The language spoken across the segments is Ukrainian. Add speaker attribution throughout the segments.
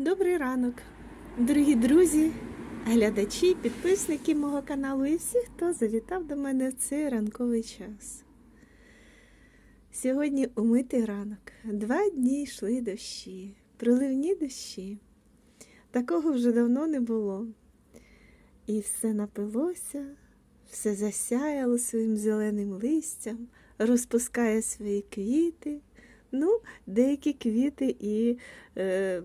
Speaker 1: Добрий ранок, дорогі друзі, глядачі, підписники мого каналу і всі, хто завітав до мене в цей ранковий час. Сьогодні умитий ранок. Два дні йшли дощі, проливні дощі. Такого вже давно не було. І все напилося, все засяяло своїм зеленим листям, розпускає свої квіти. Ну, деякі квіти і е,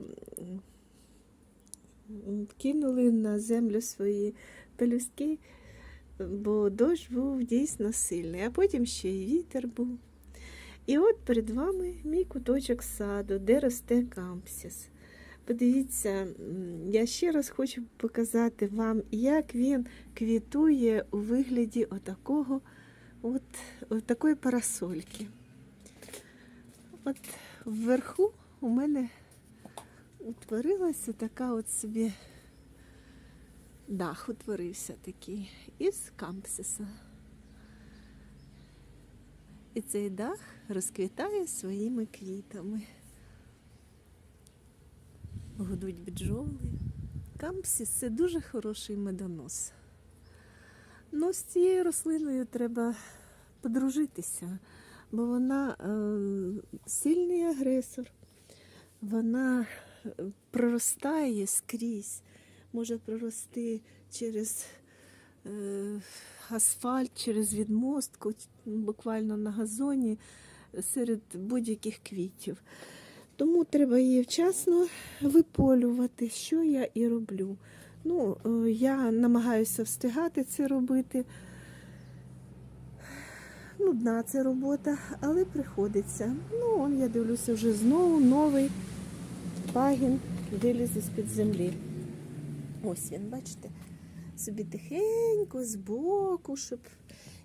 Speaker 1: кинули на землю свої пелюстки, бо дощ був дійсно сильний, а потім ще й вітер був. І от перед вами мій куточок саду, де росте кампсіс. Подивіться, я ще раз хочу показати вам, як він квітує у вигляді отакого, от, от такої парасольки. От вверху у мене утворилася така от собі дах утворився такий із кампсиса. І цей дах розквітає своїми квітами. Гудуть бджоли. Кампсіс це дуже хороший медонос. Ну, з цією рослиною треба подружитися бо вона е, сильний агресор, вона е, проростає скрізь, може прорости через е, асфальт, через відмостку, буквально на газоні серед будь-яких квітів. Тому треба її вчасно виполювати, що я і роблю. Ну, я намагаюся встигати це робити нудна це робота, але приходиться. Ну, он, я дивлюся, вже знову новий пагін виліз із-під землі. Ось він, бачите, собі тихенько, збоку, щоб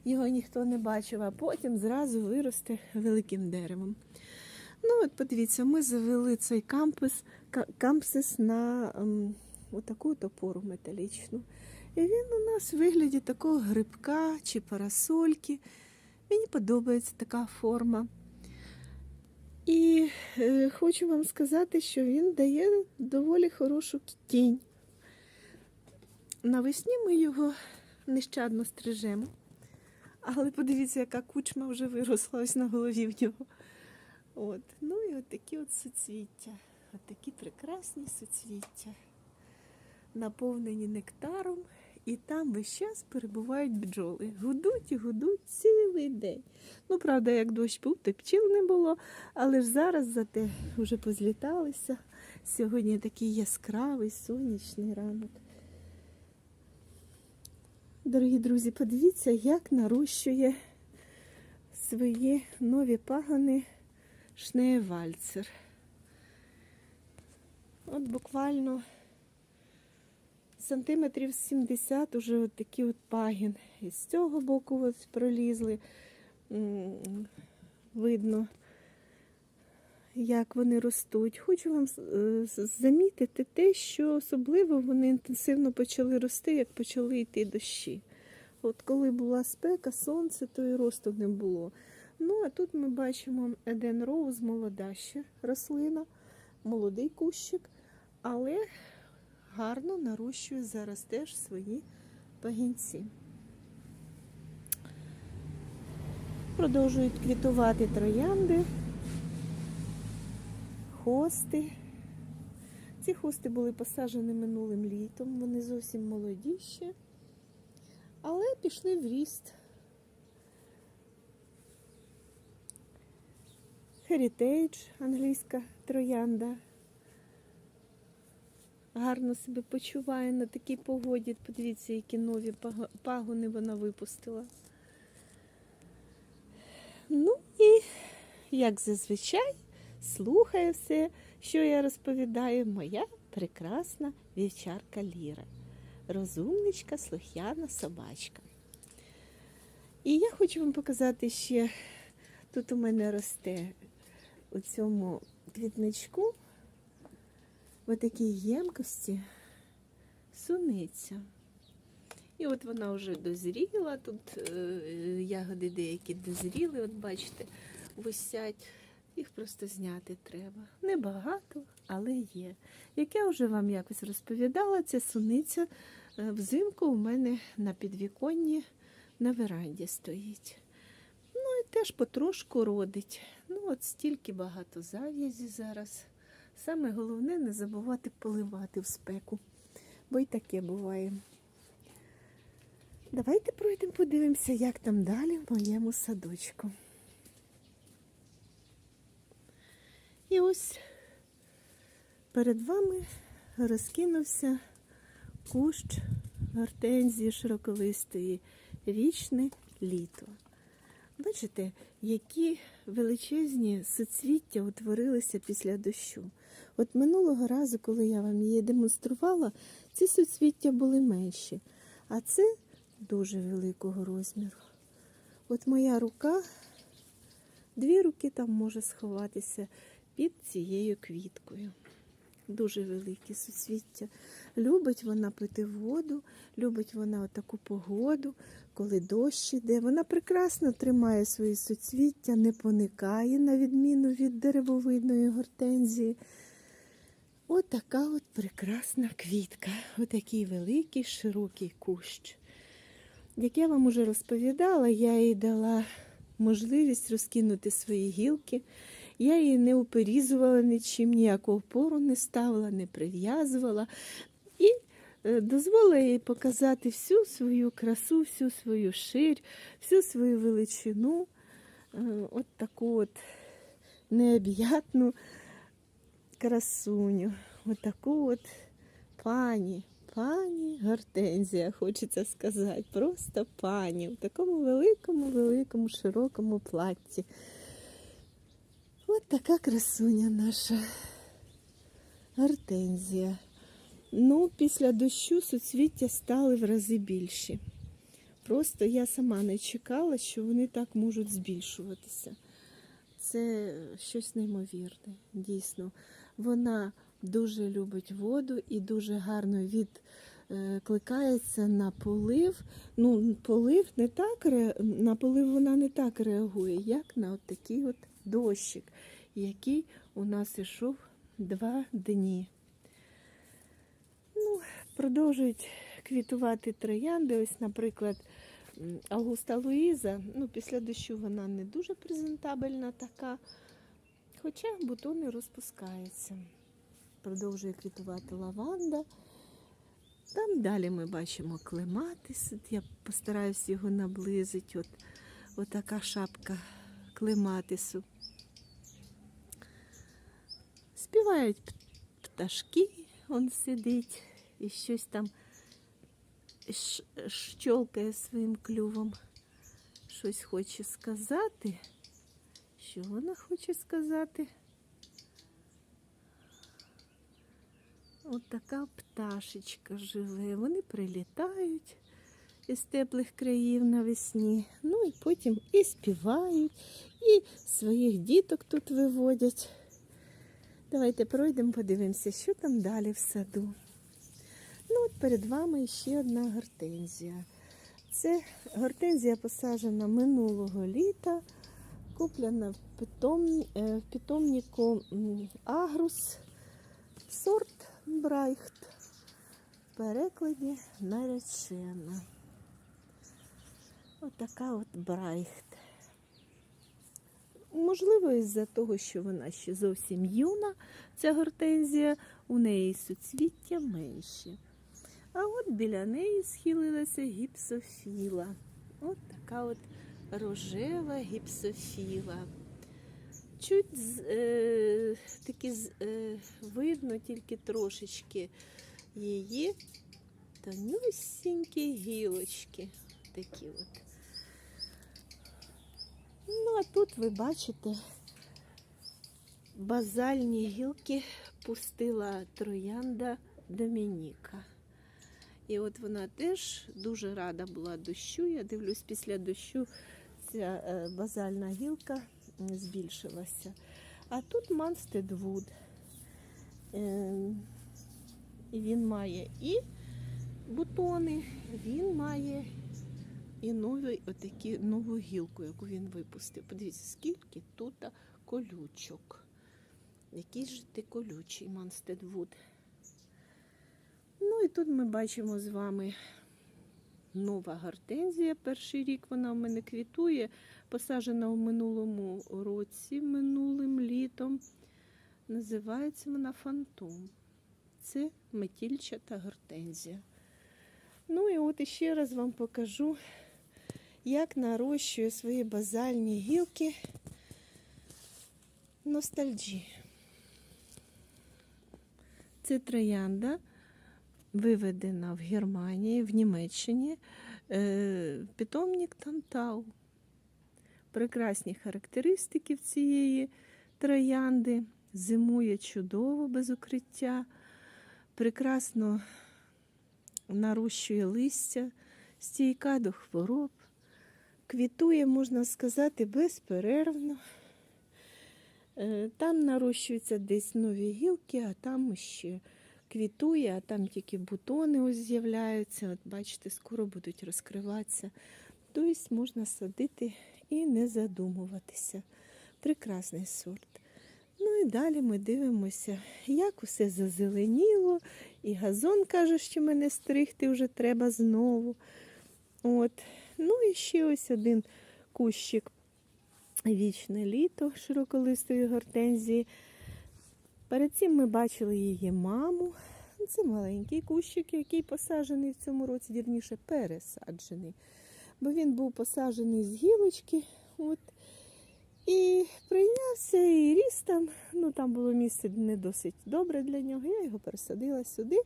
Speaker 1: його ніхто не бачив, а потім зразу виросте великим деревом. Ну, от подивіться, ми завели цей кампус, кампсис на ем, отаку опору металічну. І він у нас в вигляді такого грибка чи парасольки. Мені подобається така форма. І е, хочу вам сказати, що він дає доволі хорошу тінь. Навесні ми його нещадно стрижемо. Але подивіться, яка кучма вже виросла ось на голові в нього. От. Ну і от такі от суцвіття. От такі прекрасні суцвіття, наповнені нектаром. І там весь час перебувають бджоли. Гудуть і гудуть цілий день. Ну, правда, як дощ був, то пчіл не було, але ж зараз зате вже позліталися. Сьогодні такий яскравий сонячний ранок. Дорогі друзі, подивіться, як нарощує свої нові пагони шнеєвальцер. От буквально сантиметрів 70 уже от такі от пагін. І з цього боку ось пролізли. Видно, як вони ростуть. Хочу вам е, замітити те, що особливо вони інтенсивно почали рости, як почали йти дощі. От коли була спека, сонце, то і росту не було. Ну, а тут ми бачимо Еден Роуз, молода ще рослина, молодий кущик, але гарно нарощує зараз теж свої пагінці. Продовжують квітувати троянди, хости. Ці хости були посаджені минулим літом, вони зовсім молоді ще, але пішли в ріст. Heritage, англійська троянда гарно себе почуває на такій погоді. Подивіться, які нові пагони вона випустила. Ну і, як зазвичай, слухає все, що я розповідаю, моя прекрасна вівчарка Ліра. Розумничка, слух'яна собачка. І я хочу вам показати ще, тут у мене росте у цьому квітничку в такій ємкості суниця. І от вона вже дозріла, тут е, ягоди деякі дозріли, от бачите, висять. Їх просто зняти треба. Небагато, але є. Як я вже вам якось розповідала, ця суниця е, взимку у мене на підвіконні на веранді стоїть. Ну і теж потрошку родить. Ну, от стільки багато зав'язі зараз. Саме головне не забувати поливати в спеку, бо й таке буває. Давайте пройдемо, подивимося, як там далі в моєму садочку. І ось перед вами розкинувся кущ гортензії широковистої вічне літо. Бачите, які величезні соцвіття утворилися після дощу. От минулого разу, коли я вам її демонструвала, ці соцвіття були менші, а це дуже великого розміру. От моя рука, дві руки там може сховатися під цією квіткою. Дуже великі суцвіття. Любить вона пити воду, любить вона таку погоду, коли дощ іде. Вона прекрасно тримає свої суцвіття, не поникає, на відміну від деревовидної гортензії. От така от прекрасна квітка, отакий великий широкий кущ. Як я вам уже розповідала, я їй дала можливість розкинути свої гілки. Я її не уперізувала нічим, ніяку опору не ставила, не прив'язувала. Е, дозволила їй показати всю свою красу, всю свою ширь, всю свою величину. Е, От таку от необ'ятну красуню. От таку от пані, пані Гортензія, хочеться сказати. Просто пані в такому великому, великому, широкому платті. От така красуня наша гортензія. Ну, після дощу суцвіття стали в рази більші. Просто я сама не чекала, що вони так можуть збільшуватися. Це щось неймовірне, дійсно. Вона дуже любить воду і дуже гарно відкликається на полив. Ну, полив не так, на полив вона не так реагує, як на от такий от дощик, який у нас ішов два дні. Продовжують квітувати троянди. Ось, наприклад, Августа Луїза. Ну, після дощу вона не дуже презентабельна така, хоча бутони розпускаються. Продовжує квітувати лаванда. Там далі ми бачимо клематис. Я постараюсь його наблизити. От, от така шапка клематису. Співають пташки, он сидить і щось там щолкає своїм клювом. Щось хоче сказати. Що вона хоче сказати? От така пташечка живе. Вони прилітають із теплих країв навесні. Ну і потім і співають, і своїх діток тут виводять. Давайте пройдемо, подивимося, що там далі в саду. Ну, от перед вами ще одна гортензія. Це гортензія посаджена минулого літа, куплена в, питом, е, в питомнику Агрус, сорт Брайхт. В перекладі наречена. Отака от Брайхт. Можливо, із-за того, що вона ще зовсім юна, ця гортензія, у неї суцвіття менші. А от біля неї схилилася гіпсофіла. От така от рожева гіпсофіла. Чуть е, такі з- е, видно тільки трошечки її тонюсінькі гілочки. Такі от. Ну, а тут ви бачите базальні гілки пустила троянда Домініка. І от вона теж дуже рада була дощу. Я дивлюсь, після дощу ця е, базальна гілка збільшилася. А тут Манстедвуд. Е, і він має і бутони, він має і новий, отакі, нову гілку, яку він випустив. Подивіться, скільки тут колючок. Який же ти колючий, Манстедвуд. Ну і тут ми бачимо з вами нова гортензія. Перший рік вона в мене квітує, посаджена в минулому році, минулим літом. Називається вона фантом. Це метільчата гортензія. Ну і от іще раз вам покажу, як нарощує свої базальні гілки ностальджі. Це троянда, виведена в Германії, в Німеччині. Е, Питомник Тантау. Прекрасні характеристики в цієї троянди. Зимує чудово без укриття, прекрасно нарощує листя, стійка до хвороб, квітує, можна сказати, безперервно. Е, Там нарощуються десь нові гілки, а там ще квітує, а там тільки бутони ось з'являються. От бачите, скоро будуть розкриватися. Тобто можна садити і не задумуватися. Прекрасний сорт. Ну і далі ми дивимося, як усе зазеленіло, і газон каже, що мене стригти вже треба знову. От. Ну і ще ось один кущик вічне літо широколистої гортензії. Перед цим ми бачили її маму. Це маленький кущик, який посаджений в цьому році, вірніше пересаджений. Бо він був посаджений з гілочки. От. І прийнявся і ріс там. Ну, там було місце не досить добре для нього. Я його пересадила сюди.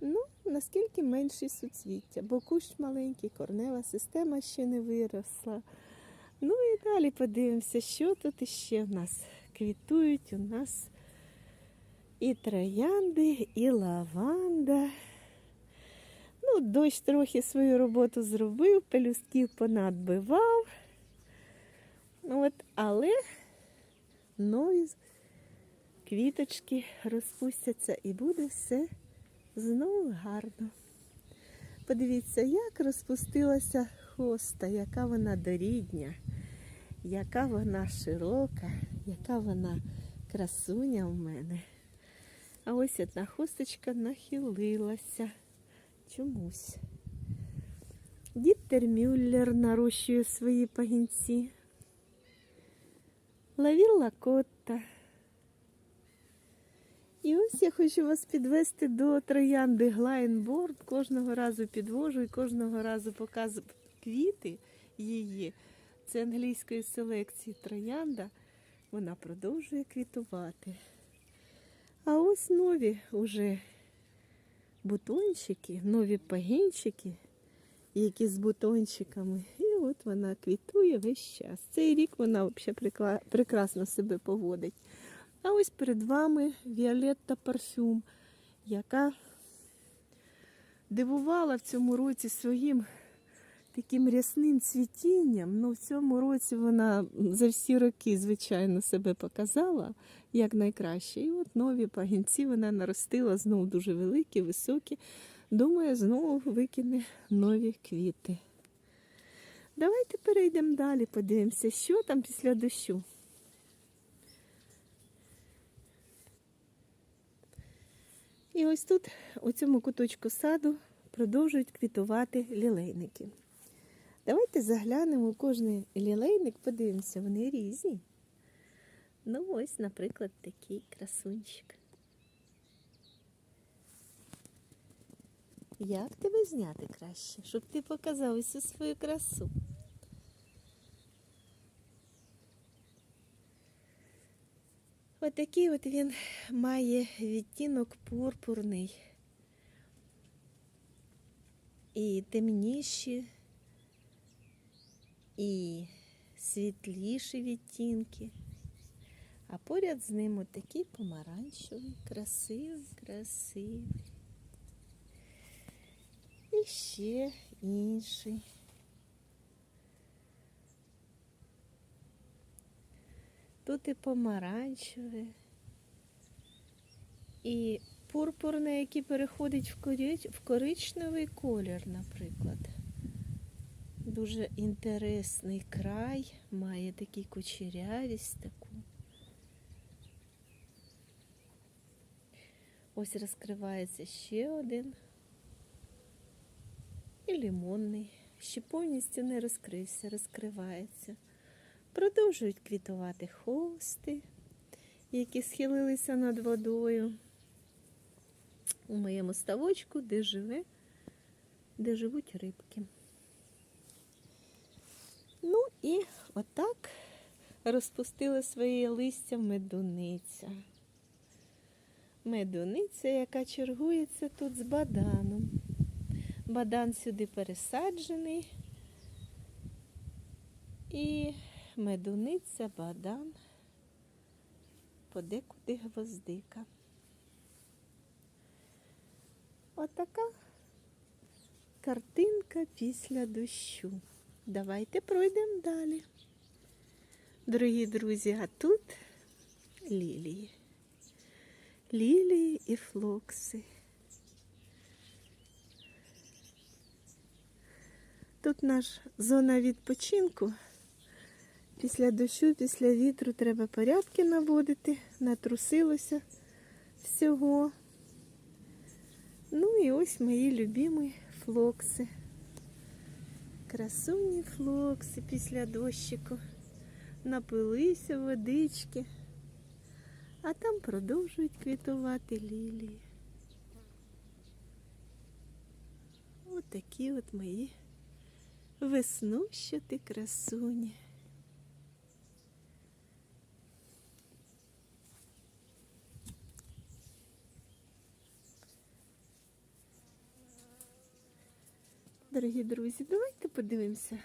Speaker 1: Ну, наскільки менші суцвіття, бо кущ маленький, корнева система ще не виросла. Ну і далі подивимося, що тут іще в нас квітують. У нас і троянди, і лаванда. Ну, дощ трохи свою роботу зробив, пелюстків понадбивав. От, але нові квіточки розпустяться і буде все знову гарно. Подивіться, як розпустилася хоста, яка вона дорідня, яка вона широка, яка вона красуня в мене. А ось одна хусточка нахилилася чомусь. Діттер Мюллер нарощує свої пагінці. Лавілла котта. І ось я хочу вас підвести до троянди Глайнборд. Кожного разу підвожу і кожного разу показую квіти її. Це англійської селекції троянда. Вона продовжує квітувати. А ось нові уже бутончики, нові пагінчики, які з бутончиками. І от вона квітує весь час. Цей рік вона взагалі прекрасно себе поводить. А ось перед вами Віолетта Парфюм, яка дивувала в цьому році своїм таким рясним цвітінням. Ну, в цьому році вона за всі роки, звичайно, себе показала як найкраще. І от нові пагінці вона наростила знову дуже великі, високі. Думаю, знову викине нові квіти. Давайте перейдемо далі, подивимося, що там після дощу. І ось тут, у цьому куточку саду, продовжують квітувати лілейники. Давайте заглянемо у кожний лілейник, подивимося, вони різні. Ну, ось, наприклад, такий красунчик. Як тебе зняти краще, щоб ти показав усю свою красу? Отакий от він має відтінок пурпурний і темніші, і світліші відтінки. А поряд з ним отакий помаранчевий, красивий, красивий. І ще інший. Тут і помаранчеве, і пурпурне, який переходить в коричневий колір, наприклад. Дуже інтересний край, має такий кучерявість таку. Ось розкривається ще один. І лимонний. Ще повністю не розкрився, розкривається. Продовжують квітувати хости, які схилилися над водою. У моєму ставочку, де живе, де живуть рибки. Ну і отак розпустила своє листя медуниця. Медуниця, яка чергується тут з баданом. Бадан сюди пересаджений. І медуниця, бадан, подекуди гвоздика. Отака картинка після дощу. Давайте пройдемо далі. Дорогі друзі, а тут лілії. Лілії і флокси. Тут наша зона відпочинку. Після дощу, після вітру треба порядки наводити, натрусилося всього. Ну і ось мої любимі флокси. Красуні флокси після дощику. Напилися водички, а там продовжують квітувати лілії. Ось такі от мої веснущати красуні. Дорогі друзі, давайте подивимося,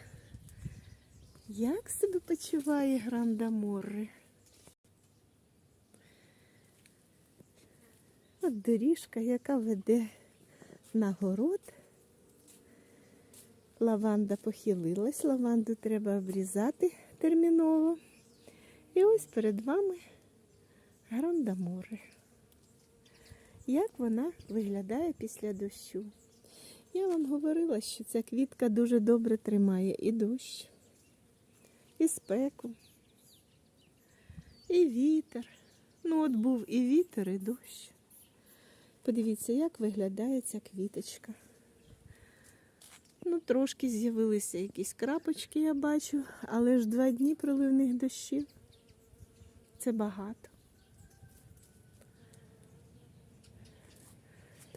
Speaker 1: як себе почуває Гранда Морре. От доріжка, яка веде на город. Лаванда похилилась, лаванду треба обрізати терміново. І ось перед вами Гранда Морре. Як вона виглядає після дощу? Я вам говорила, що ця квітка дуже добре тримає і дощ, і спеку, і вітер. Ну, от був і вітер, і дощ. Подивіться, як виглядає ця квіточка. Ну, трошки з'явилися якісь крапочки, я бачу, але ж два дні проливних дощів. Це багато.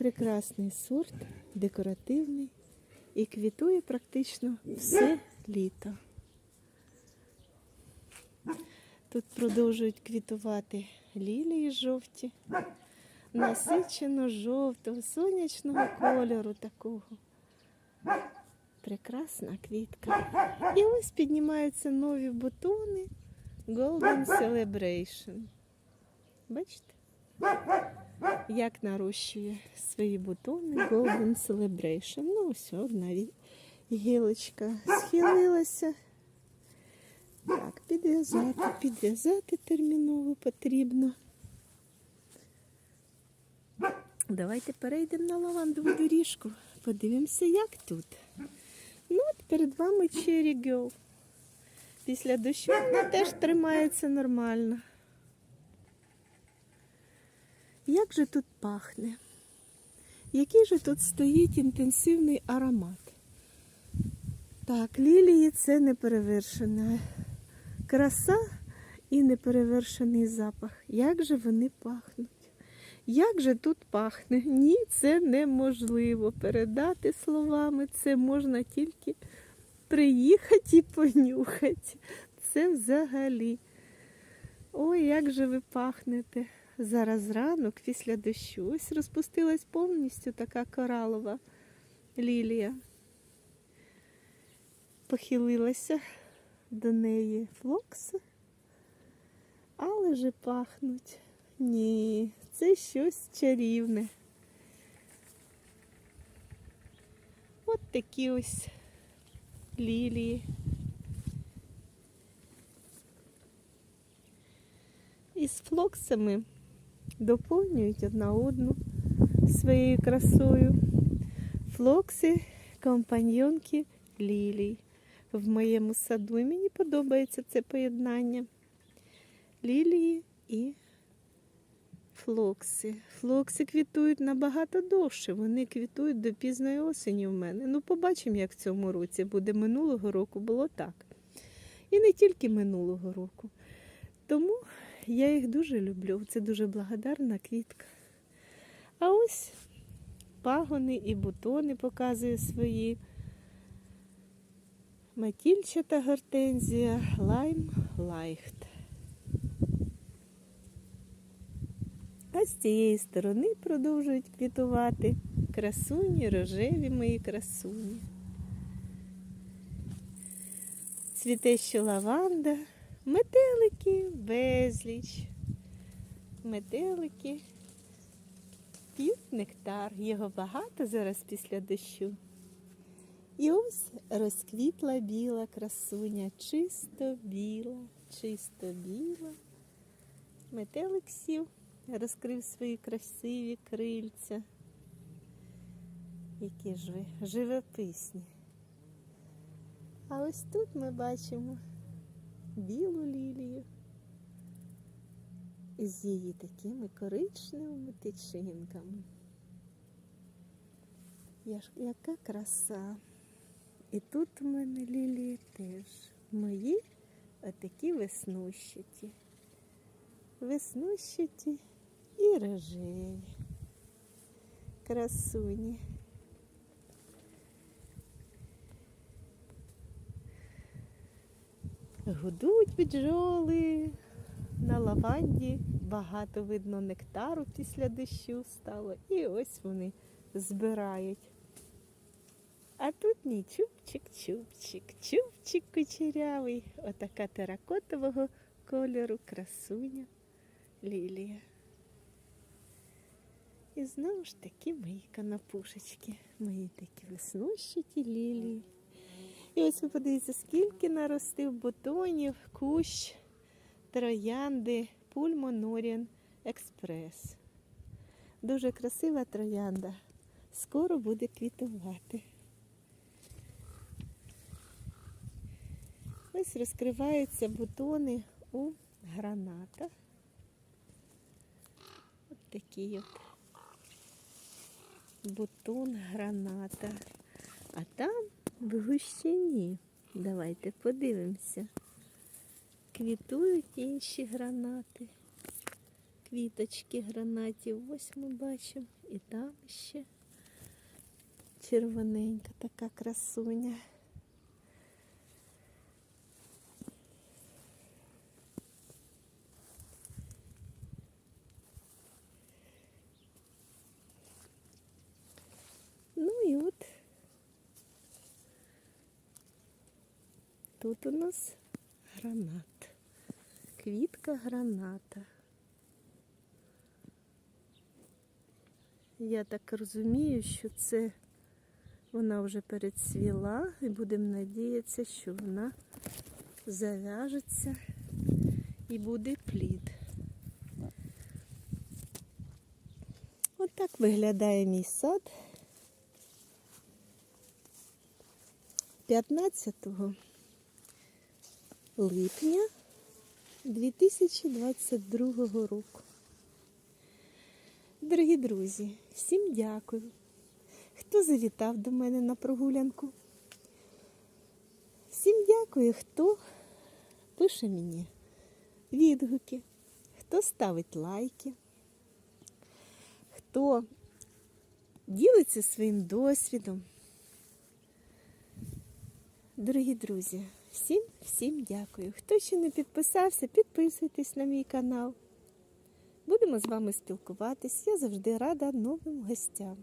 Speaker 1: Прекрасний сорт, декоративний і квітує практично все літо. Тут продовжують квітувати лілії жовті, насичено жовтого, сонячного кольору такого. Прекрасна квітка. І ось піднімаються нові бутони Golden Celebration. Бачите? Як нарощує свої бутони Golden Celebration. Ну, ось одна гілочка схилилася. Так, підв'язати, підв'язати терміново потрібно. Давайте перейдемо на лавандову доріжку. Подивимося, як тут. Ну, от перед вами Cherry Girl. Після дощу вона теж тримається нормально. Як же тут пахне? Який же тут стоїть інтенсивний аромат? Так, лілії це неперевершена краса і неперевершений запах. Як же вони пахнуть? Як же тут пахне? Ні, це неможливо передати словами. Це можна тільки приїхати і понюхати. Це взагалі. Ой, як же ви пахнете. Зараз ранок після дощу. Ось розпустилась повністю така коралова лілія. Похилилася до неї флокси, але же пахнуть. Ні, це щось чарівне. От такі ось лілії. І з флоксами доповнюють одна одну своєю красою. Флокси компаньонки лілій. В моєму саду і мені подобається це поєднання лілії і флокси. Флокси квітують набагато довше. Вони квітують до пізної осені в мене. Ну, побачимо, як в цьому році буде. Минулого року було так. І не тільки минулого року. Тому я їх дуже люблю. Це дуже благодарна квітка. А ось пагони і бутони показує свої. Матільчата гортензія, лайм, лайхт. А з цієї сторони продовжують квітувати красуні, рожеві мої красуні. Цвіте лаванда, метелики безліч. Метелики п'ють нектар. Його багато зараз після дощу. І ось розквітла біла красуня, чисто біла, чисто біла. Метелик сів, розкрив свої красиві крильця. Які ж ви живописні. А ось тут ми бачимо білу лілію з її такими коричневими тичинками. Яка краса. І тут у мене лілії теж мої отакі веснущаті. Веснущаті і рожеві. Красуні. Гудуть бджоли. На лаванді багато видно нектару після дощу стало. І ось вони збирають. А тут ні чубчик-чубчик, чубчик кучерявий, отака теракотового кольору красуня лілія. І знову ж таки мої канапушечки, мої такі веснущаті лілії. І ось ви подивіться, скільки наростив бутонів, кущ, троянди, пульмоноріан експрес. Дуже красива троянда. Скоро буде квітувати. Ось розкриваються бутони у граната. От такий от бутон граната. А там в гущині. Давайте подивимося. Квітують інші гранати. Квіточки гранатів. Ось ми бачимо. І там ще червоненька така красуня. Ну і от тут у нас гранат. Квітка граната. Я так розумію, що це вона вже перецвіла і будемо надіятися, що вона зав'яжеться і буде плід. Отак виглядає мій сад. 15 липня 2022 року. Дорогі друзі, всім дякую, хто завітав до мене на прогулянку. Всім дякую, хто пише мені відгуки, хто ставить лайки, хто ділиться своїм досвідом. Дорогі друзі, всім всім дякую. Хто ще не підписався, підписуйтесь на мій канал. Будемо з вами спілкуватись. Я завжди рада новим гостям.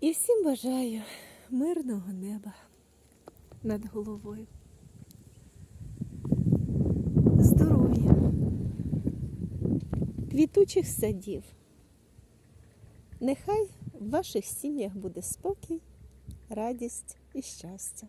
Speaker 1: І всім бажаю мирного неба над головою. Здоров'я, квітучих садів. Нехай в ваших сім'ях буде спокій, радість і щастя.